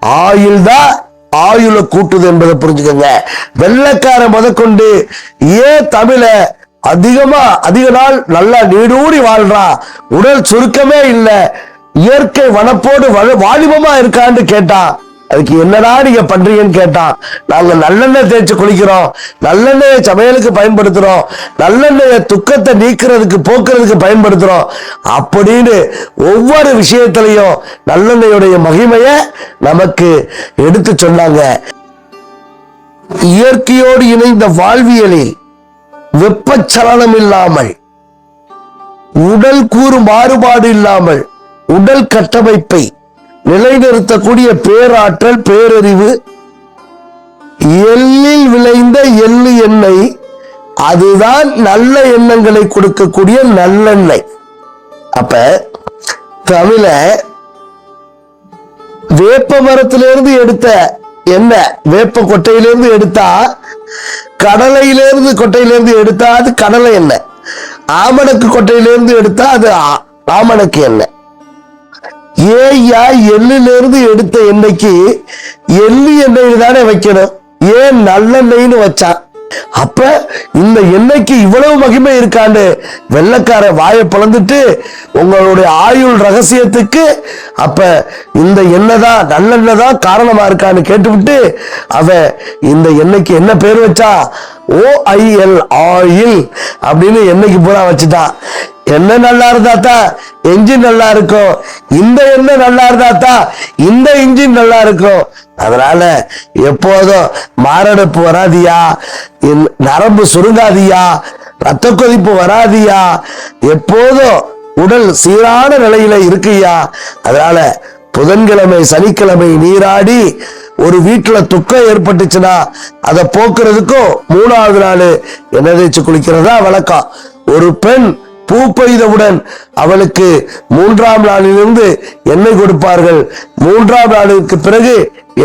ஆயுள் தான் ஆயுள கூட்டுது என்பதை புரிஞ்சுக்கோங்க. வெள்ளக்கார முதற்கொண்டு ஏன் தமிழ அதிகமா அதிக நாள் நல்லா நீடூடி வாழ்றான் உடல் சுருக்கமே இல்லை. இயற்கை வனப்போடு வாலிபமா இருக்கான்னு கேட்டான் அதுக்கு என்னடா நீங்க பண்றீங்கன்னு கேட்டான் நாங்க நல்லெண்ணெய் தேய்ச்சி குளிக்கிறோம் நல்லெண்ணெயை சமையலுக்கு பயன்படுத்துறோம் நல்லெண்ணெயை துக்கத்தை நீக்கிறதுக்கு போக்குறதுக்கு பயன்படுத்துறோம். அப்படின்னு ஒவ்வொரு விஷயத்திலையும் நல்லெண்ணெயுடைய மகிமைய நமக்கு எடுத்து சொன்னாங்க. இயற்கையோடு இணைந்த வாழ்வியலில் வெப்பச்சலனம் இல்லாமல் உடல் கூறு மாறுபாடு இல்லாமல் உடல் கட்டமைப்பை நிலைநிறுத்தக்கூடிய பேராற்றல் பேரறிவு எள்ளில் விளைந்த எள்ளு எண்ணெய் அதுதான் நல்ல எண்ணங்களை கொடுக்கக்கூடிய நல்லெண்ணெய். அப்ப தமிழ வேப்ப மரத்திலிருந்து எடுத்த எண்ணெய் வேப்ப கொட்டையிலிருந்து எடுத்தா கடலையிலிருந்து கொட்டையிலிருந்து எடுத்தா அது கடலை எண்ணெய். ஆமணக்கு கொட்டையிலிருந்து எடுத்தா அது ஆ- ஆமணக்கு எண்ணெய். ஏய்யா எள்ளுலேருந்து எடுத்த எண்ணெய்க்கு எள்ளு எண்ணெயில் தானே வைக்கணும். ஏன் நல்லெண்ணெய்னு வச்சான் அப்ப இந்த எண்ணெய்க்கு இவ்வளவு மகிமை இருக்காண்டு. வெள்ளக்கார வாயை பிளந்துட்டு உங்களுடைய ஆயுள் ரகசியத்துக்கு அப்ப இந்த எண்ணெய் தான் நல்லெண்ணெய் தான் காரணமா இருக்கான்னு கேட்டுவிட்டு அவ இந்த எண்ணெய்க்கு என்ன பேர் வச்சா? ஓ ஆயில் அப்படின்னு எண்ணெய்க்கு பூரா வச்சுட்டான் என்ன நல்லா இருந்தா தான் என்ஜின் நல்லா இருக்கும் இந்த எண்ணெய் நல்லா இருந்தா தான் இந்த இன்ஜின் நல்லா இருக்கும் அதனால எப்போதும் மாரடைப்பு வராதியா? நரம்பு சுருங்காதியா? ரத்த கொதிப்பு வராதியா? எப்போதும் உடல் சீரான நிலையில இருக்குயா? அதனால புதன்கிழமை சனிக்கிழமை நீராடி ஒரு வீட்டுல துக்கம் ஏற்பட்டுச்சுன்னா அதை போக்குறதுக்கும் மூணாவது நாள் எண்ணெய் தேய்ச்சி குளிக்கிறதா வழக்கம். ஒரு பெண் பூ பெய்தவுடன் அவளுக்கு மூன்றாம் நாளிலிருந்து எண்ணெய் கொடுப்பார்கள். மூன்றாம் நாளுக்கு பிறகு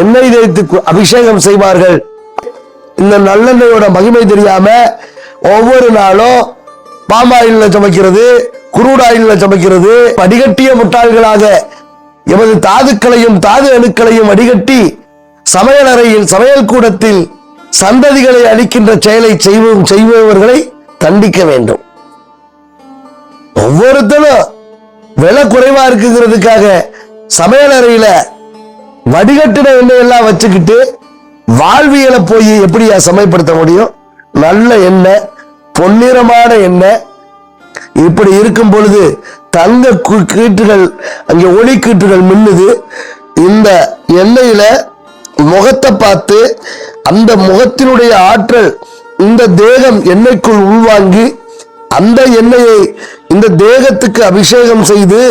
எண்ணெய் தேய்த்து அபிஷேகம் செய்வார்கள். இந்த நல்லெண்ணெயோட மகிமை தெரியாம ஒவ்வொரு நாளும் பாமாயில சமைக்கிறது குருடாயில்ல சமைக்கிறது வடிகட்டிய முட்டாள்களாக எமது தாதுக்களையும் தாது அணுக்களையும் வடிகட்டி சமையலறையில் சமையல் கூடத்தில் சந்ததிகளை அளிக்கின்ற செயலை செய்வோம் செய்பவர்களை தண்டிக்க வேண்டும். ஒவ்வொருத்தரும் விலை குறைவா இருக்குங்கிறதுக்காக சமையலறையில வடிகட்டின எண்ணெய் எல்லாம் வச்சுக்கிட்டு வாழ்வியலை போய் எப்படியா சமைப்படுத்த முடியும்? நல்ல எண்ணெய் பொன்னிறமான எண்ணெய். இப்படி இருக்கும் பொழுது தங்க கீட்டுகள் அங்கே ஒளி கீட்டுகள் மின்னுது. இந்த எண்ணெயில முகத்தை பார்த்து அந்த முகத்தினுடைய ஆற்றல் இந்த தேகம் எண்ணெய்க்குள் உள்வாங்கி அந்த எண்ணெயை இந்த தேகத்துக்கு அபிஷேகம் செய்து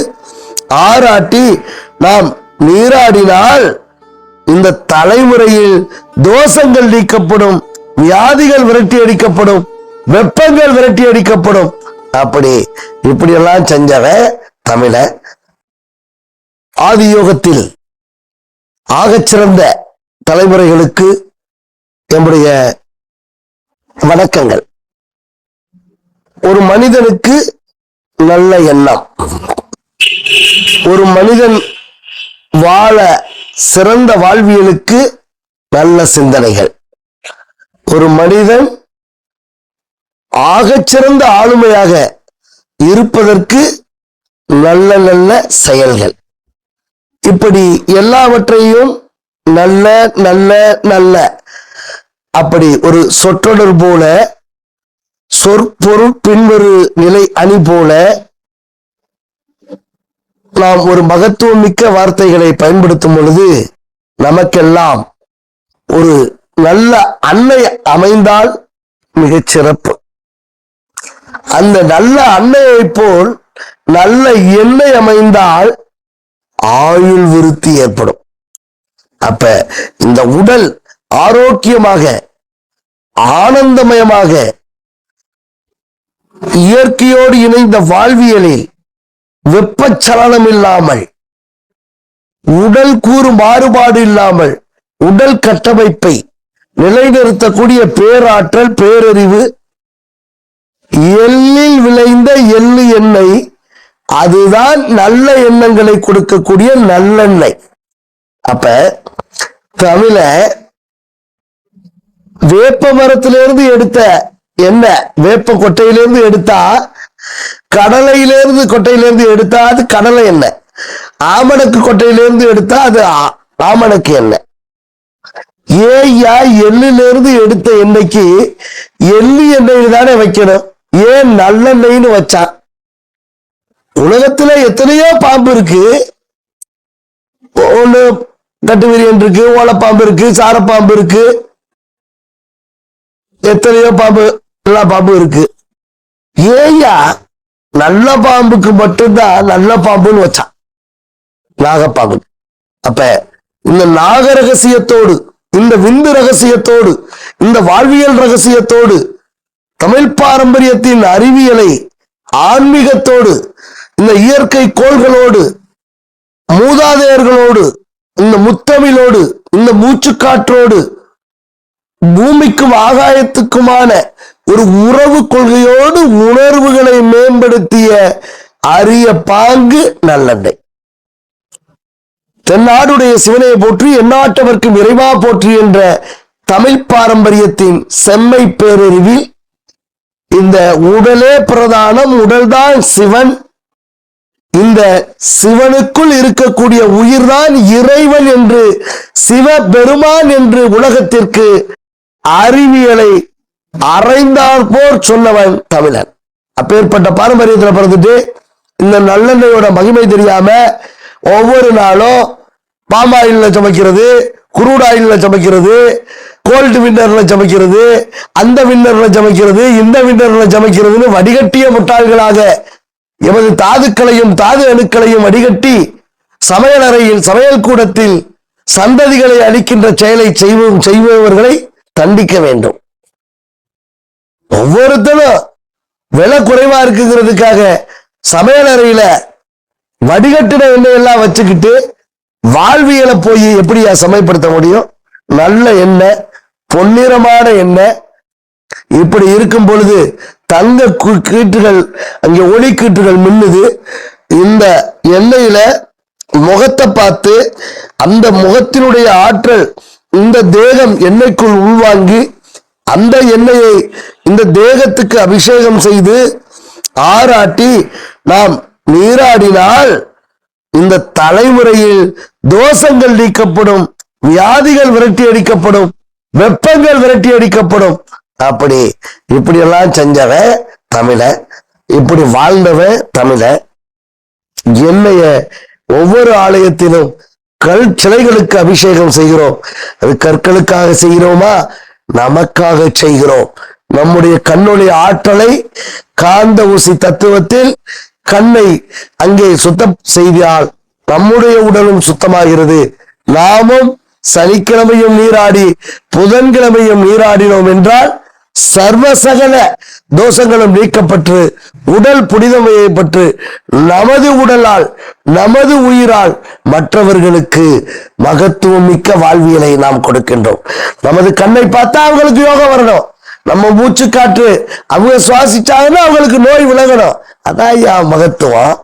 ஆராட்டி நாம் நீராடினால் இந்த தலைமுறையில் தோஷங்கள் நீக்கப்படும் வியாதிகள் விரட்டி அடிக்கப்படும் வெப்பங்கள் விரட்டி அடிக்கப்படும். அப்படி இப்படி எல்லாம் செஞ்சவன் தமிழ ஆதியோகத்தில் ஆகச்சிறந்த தலைமுறைகளுக்கு என்னுடைய வணக்கங்கள். ஒரு மனிதனுக்கு நல்ல எண்ணம். ஒரு மனிதன் வாழ சிறந்த வாழ்வியலுக்கு நல்ல சிந்தனைகள். ஒரு மனிதன் ஆகச்சிறந்த ஆளுமையாக இருப்பதற்கு நல்ல நல்ல செயல்கள். இப்படி எல்லாவற்றையும் நல்ல நல்ல நல்ல அப்படி ஒரு சொற்றொடர் போல சொற்பொருள் பின்வரு நிலை அணி போல நாம் ஒரு மகத்துவம் மிக்க வார்த்தைகளை பயன்படுத்தும் பொழுது நமக்கெல்லாம் ஒரு நல்ல அன்னை அமைந்தால் மிகச் சிறப்பு. அந்த நல்ல அன்னையைப் போல் நல்ல எண்ணெய் அமைந்தால் ஆயுள் விருத்தி ஏற்படும். அப்ப இந்த உடல் ஆரோக்கியமாக ஆனந்தமயமாக இயற்கையோடு இணைந்த வாழ்வியலில் வெப்பச்சலனம் இல்லாமல் உடல் கூறு மாறுபாடு இல்லாமல் உடல் கட்டமைப்பை நிலைநிறுத்தக்கூடிய பேராற்றல் பேரறிவு எள்ளில் விளைந்த எள்ளு எண்ணெய் அதுதான் நல்ல எண்ணங்களை கொடுக்கக்கூடிய நல்லெண்ணெய். அப்ப தமிழ வேப்ப மரத்திலிருந்து எடுத்த என்ன? வேப்ப கொட்டையிலிருந்து எடுத்தா? கடலையிலிருந்து கொட்டையிலிருந்து எடுத்தா அது கடலை எண்ணெய். ஆமணக்கு கொட்டையிலிருந்து எடுத்தா அது ஆமணக்கு எண்ணெய். ஏயா எள்ளுல இருந்து எடுத்த எண்ணெய்க்கு எள்ளி எண்ணெயில் தானே வைக்கணும். ஏன் நல்லெண்ணெய்னு வச்சான் உலகத்துல எத்தனையோ பாம்பு இருக்கு. ஒண்ணு கட்டுவிரியன் இருக்கு ஓலப்பாம்பு இருக்கு சாரப்பாம்பு இருக்கு. எத்தனையோ பாம்பு நல்ல பாம்பு இருக்கு. ஏயா நல்ல பாம்புக்கு மட்டும்தான் நல்ல பாம்புன்னு வச்சான். நாகப்பாம்பு. அப்ப இந்த நாக ரகசியத்தோடு இந்த விந்து ரகசியத்தோடு இந்த வாழ்வியல் ரகசியத்தோடு தமிழ் பாரம்பரியத்தின் அறிவியலை ஆன்மீகத்தோடு இந்த இயற்கை கோள்களோடு மூதாதையர்களோடு இந்த முத்தமிழோடு இந்த மூச்சுக்காற்றோடு பூமிக்கும் ஆகாயத்துக்குமான ஒரு உறவு கொள்கையோடு உணர்வுகளை மேம்படுத்திய அரிய பாங்கு நல்லெண்ணெய். தென்னாடுடைய சிவனையை போற்றி எந்நாட்டவர்க்கு விரைவா போற்றி என்ற தமிழ் பாரம்பரியத்தின் செம்மை பேரறிவில் இந்த உடலே பிரதானம் உடல்தான் சிவன். இந்த சிவனுக்குள் இருக்கக்கூடிய உயிர்தான் இறைவன் என்று சிவபெருமான் என்று உலகத்திற்கு அறிவியலை அறைந்தார் போர் சொன்னவன் தமிழன். அப்பேற்பட்ட பாரம்பரியத்தில் பிறந்துட்டு இந்த நல்லெண்ணையோட மகிமை தெரியாம ஒவ்வொரு நாளும் பாமாயில்ல சமைக்கிறது குரூட் ஆயில்ல சமைக்கிறது கோல்டு வின்னர்ல சமைக்கிறது அந்த வின்னர்ல சமைக்கிறது இந்த வின்னர்ல சமைக்கிறதுன்னு வடிகட்டிய முட்டாள்களாக எமது தாதுக்களையும் தாது அணுக்களையும் வடிகட்டி சமையலறையில் சமையல் கூடத்தில் சந்ததிகளை அளிக்கின்ற செயலை செய்வோம் செய்பவர்களை தண்டிக்க வேண்டும். ஒவ்வொருத்தரும் விலை குறைவா இருக்குங்கிறதுக்காக சமையலறையில வடிகட்டின எண்ணெய் எல்லாம் வச்சுக்கிட்டு வாழ்வியலை போய் எப்படியா சமைப்படுத்த முடியும்? நல்ல எண்ணெய் பொன்னிறமான எண்ணெய். இப்படி இருக்கும் பொழுது தங்க கீட்டுகள் அங்கே ஒளி கீற்றுகள் மின்னுது. இந்த எண்ணெயில முகத்தை பார்த்து அந்த முகத்தினுடைய ஆற்றல் இந்த தேகம் எண்ணெய்க்குள் உள்வாங்கி அந்த எண்ணெயை இந்த தேகத்துக்கு அபிஷேகம் செய்து ஆராட்டி நாம் நீராடினால் இந்த தலைமுறையில் தோஷங்கள் நீக்கப்படும் வியாதிகள் விரட்டி அடிக்கப்படும் வெப்பங்கள் விரட்டி அடிக்கப்படும். அப்படி இப்படி எல்லாம் செஞ்சவன் தமிழ இப்படி வாழ்ந்தவன் தமிழ எண்ணெய ஒவ்வொரு ஆலயத்திலும் கல் சிலைகளுக்கு அபிஷேகம் செய்கிறோம். அது கற்களுக்காக செய்கிறோமா? நமக்காக செய்கிறோம். நம்முடைய கண்ணுடைய ஆற்றலை காந்த ஊசி தத்துவத்தில் கண்ணை அங்கே சுத்தம் செய்தால் நம்முடைய உடலும் சுத்தமாகிறது. நாமும் சனிக்கிழமையும் நீராடி புதன்கிழமையும் நீராடினோம் என்றால் சர்வசகல தோஷங்களும் நீக்கப்பட்டு உடல் புனிதமையப்பட்டு நமது உடலால் நமது உயிரால் மற்றவர்களுக்கு மகத்துவம் மிக்க வாழ்வியலை நாம் கொடுக்கின்றோம். நமது கண்ணை பார்த்தா அவங்களுக்கு யோகம் வரணும். நம்ம மூச்சு காற்று அவங்க சுவாசிச்சாங்கன்னா அவங்களுக்கு நோய் விலகணும். அதான் ஐயா மகத்துவம்.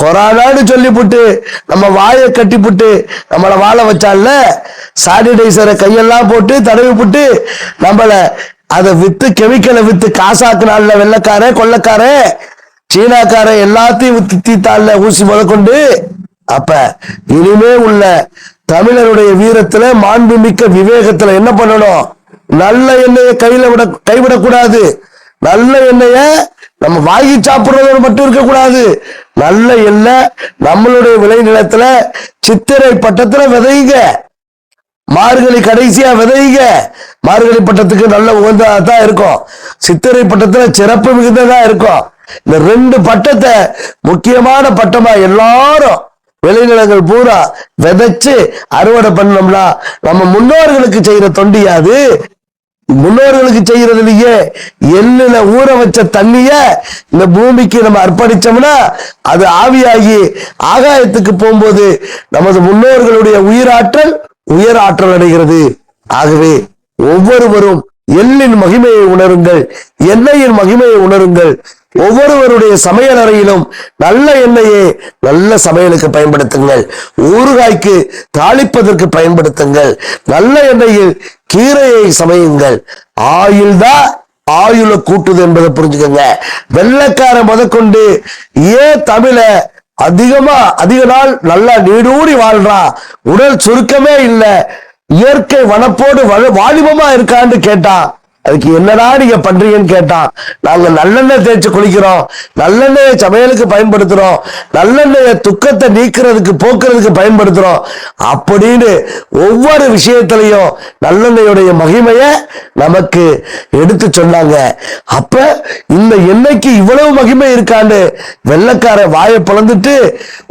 கொரோனான்னு சொல்லிப்புட்டு நம்ம வாயை கட்டிப்புட்டு நம்மளை வாழ வச்சால சானிடைசரை கையெல்லாம் போட்டு தடவி புட்டு நம்மளை அதை வித்து கெமிக்கலை வித்து காசாக்குனால வெள்ளக்கார கொள்ளக்கார சீனாக்காரன் எல்லாத்தையும் வித்து தீத்தால ஊசி முதற்கொண்டு அப்ப இனிமே உள்ள தமிழருடைய வீரத்துல மாண்புமிக்க விவேகத்துல என்ன பண்ணணும்? நல்ல எண்ணெயை கையில விட கைவிடக்கூடாது. நல்ல எண்ணெய நம்ம வாங்கி சாப்பிடுறதோடு மட்டும் இருக்கக்கூடாது. நல்ல எண்ணெய் நம்மளுடைய விளைநிலத்துல சித்திரை பட்டத்துல விதைங்க. மார்கழி கடைசியா விதைங்க. மார்கழி பட்டத்துக்கு நல்ல உகந்ததா தான் இருக்கும். சித்திரை பட்டத்துல சிறப்பு மிகுந்ததா இருக்கும். இந்த ரெண்டு பட்டத்தை முக்கியமான பட்டமா எல்லாரும் விளைநிலங்கள் பூரா விதைச்சு அறுவடை பண்ணோம்னா நம்ம முன்னோர்களுக்கு செய்யற தொண்டியாது முன்னோர்களுக்கு செய்யறதுலயே எள்ளுல ஊற வச்ச தண்ணிய இந்த பூமிக்கு நம்ம அர்ப்பணிச்சோம்னா அது ஆவியாகி ஆகாயத்துக்கு போகும்போது நமது முன்னோர்களுடைய உயிராற்றல் உயர் ஆற்றல் அடைகிறது. ஆகவே ஒவ்வொருவரும் எள்ளின் மகிமையை உணருங்கள் எண்ணெயின் மகிமையை உணருங்கள். ஒவ்வொருவருடைய சமையல் அறையிலும் நல்ல எண்ணெயை நல்ல சமையலுக்கு பயன்படுத்துங்கள். ஊறுகாய்க்கு தாளிப்பதற்கு பயன்படுத்துங்கள். நல்ல எண்ணெயில் கீரையை சமையுங்கள். ஆயுள் தான் ஆயுள கூட்டுது என்பதை புரிஞ்சுக்கோங்க. வெள்ளக்கார முதற்கொண்டு ஏன் தமிழ அதிகமா அதிக நாள் நல்லா நீடூடி வாழ்றான் உடல் சுருக்கமே இல்லை. இயற்கை வனப்போடு வாலிபமா இருக்கான்னு கேட்டான் அதுக்கு என்னடா நீங்க பண்றீங்கன்னு கேட்டா நாங்க நல்லெண்ணெய் தேய்ச்சி குளிக்கிறோம் நல்லெண்ணெயை சமையலுக்கு பயன்படுத்துறோம் நல்லெண்ணெயை துக்கத்தை நீக்கிறதுக்கு போக்குறதுக்கு பயன்படுத்துறோம். அப்படின்னு ஒவ்வொரு விஷயத்திலையும் நல்லெண்ணெயுடைய மகிமைய நமக்கு எடுத்து சொன்னாங்க. அப்ப இந்த எண்ணெய்க்கு இவ்வளவு மகிமை இருக்கான்னு வெள்ளக்கார வாயை பிளந்துட்டு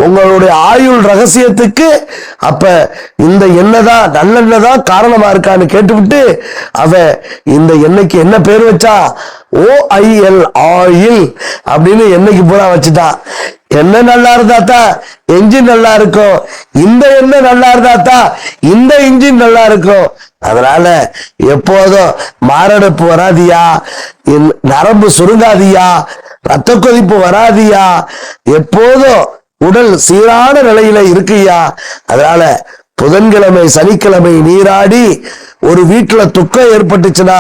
உங்களுடைய ஆயுள் ரகசியத்துக்கு அப்ப இந்த எண்ணெய் தான் நல்லெண்ணெய் தான் காரணமா இருக்கான்னு கேட்டுவிட்டு அவ இந்த என்னைக்கு என்ன பேர் வச்சா? ஓ ஆயில் அப்படின்னு என்னைக்கு பூரா வச்சுட்டான் என்ன நல்லா இருந்தாத்தா என்ஜின் நல்லா இருக்கும். இந்த எண்ணெய் நல்லா இருந்தாத்தா இந்த இன்ஜின் நல்லா இருக்கும். அதனால எப்போதும் மாரடைப்பு வராதியா? என் நரம்பு சுருங்காதியா? ரத்த கொதிப்பு வராதியா? எப்போதும் உடல் சீரான நிலையில இருக்குயா? அதனால புதன்கிழமை சனிக்கிழமை நீராடி வீட்டுல துக்கம் ஏற்பட்டுச்சுன்னா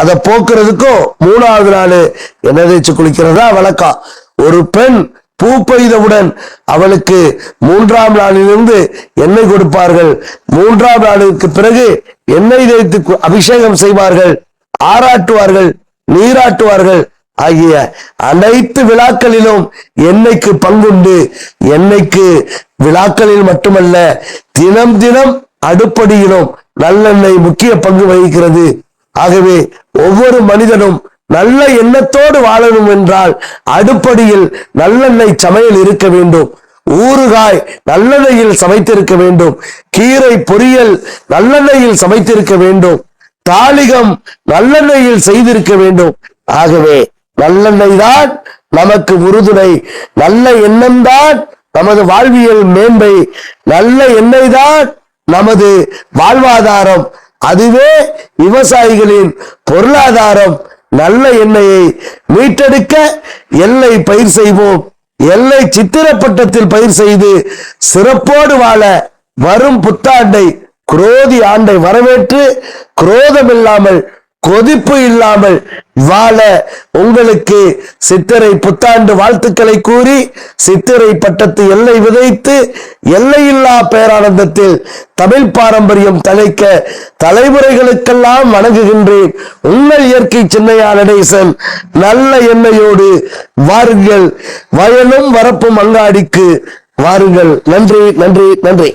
அதை போக்குறதுக்கும் மூணாவது நாள் எண்ணெய் தேய்ச்சி குளிக்கிறதா வழக்கம். ஒரு பெண் பூ பெய்தவுடன் அவளுக்கு மூன்றாம் நாளிலிருந்து எண்ணெய் கொடுப்பார்கள். மூன்றாம் நாளுக்கு பிறகு எண்ணெய் தேய்த்து அபிஷேகம் செய்வார்கள். ஆராட்டுவார்கள் நீராட்டுவார்கள். ஆகிய அனைத்து விழாக்களிலும் எண்ணெய்க்கு பங்குண்டு. எண்ணெய்க்கு விழாக்களில் மட்டுமல்ல தினம் தினம் அடுப்படியிலும் நல்லெண்ணெய் முக்கிய பங்கு வகிக்கிறது. ஆகவே ஒவ்வொரு மனிதனும் நல்ல எண்ணத்தோடு வாழணும் என்றால் அடுப்படியில் நல்லெண்ணெய் சமையல் இருக்க வேண்டும். ஊறுகாய் நல்லெண்ணெயில் சமைத்திருக்க வேண்டும். கீரை பொரியல் நல்லெண்ணெயில் சமைத்திருக்க வேண்டும். தாளிகம் நல்லெண்ணெயில் செய்திருக்க வேண்டும். ஆகவே நல்லெண்ணெய் தான் நமக்கு உறுதுணை. நல்ல எண்ணம் தான் நமது வாழ்வியல் மேன்மை. நல்ல எண்ணெய் தான் நமது வாழ்வாதாரம் அதுவே விவசாயிகளின் பொருளாதாரம். நல்ல எண்ணெயை மீட்டெடுக்க எல்லை பயிர் செய்வோம். எல்லை சித்திரப்பட்டத்தில் பயிர் செய்து சிறப்போடு வாழ வரும் புத்தாண்டை குரோதி ஆண்டை வரவேற்று குரோதம் இல்லாமல் கொதிப்பு இல்லாமல் வாழ உங்களுக்கு சித்திரை புத்தாண்டு வாழ்த்துக்களை கூறி சித்திரை பட்டத்து எல்லை விதைத்து எல்லையில்லா பேரானந்தத்தில் தமிழ் பாரம்பரியம் தலைக்க தலைமுறைகளுக்கெல்லாம் வணங்குகின்றேன். உங்கள் இயற்கை சின்னையா நடேசன் நல்ல எண்ணெயோடு வாருங்கள். வயலும் வரப்பும் அங்காடிக்கு வாருங்கள். நன்றி நன்றி நன்றி.